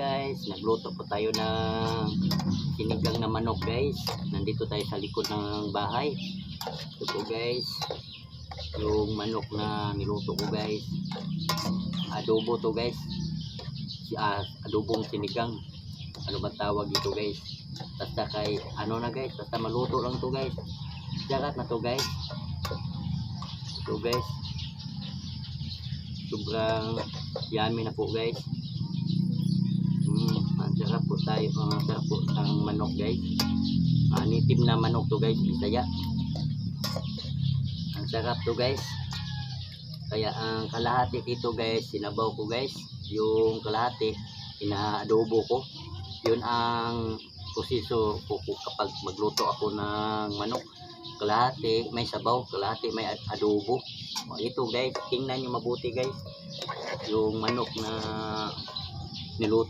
guys, nagluto po tayo ng sinigang na manok guys. Nandito tayo sa likod ng bahay. Ito po guys, yung manok na niluto ko guys. Adobo to guys. Si, ah, adobong sinigang. Ano ba tawag dito guys? Basta kay, ano na guys, basta maluto lang to guys. Jarat na to guys. Ito guys. Sobrang yummy na po guys. Tayo, ang sarap po ng manok guys. Ah, native na manok to guys, Bisaya. Ang sarap to guys. Kaya ang kalahati dito guys, sinabaw ko guys. Yung kalahati, inaadobo ko. Yun ang proseso ko kapag magluto ako ng manok. Kalahati may sabaw, kalahati may ad- adobo. O, ito guys, tingnan nyo mabuti guys. Yung manok na niluto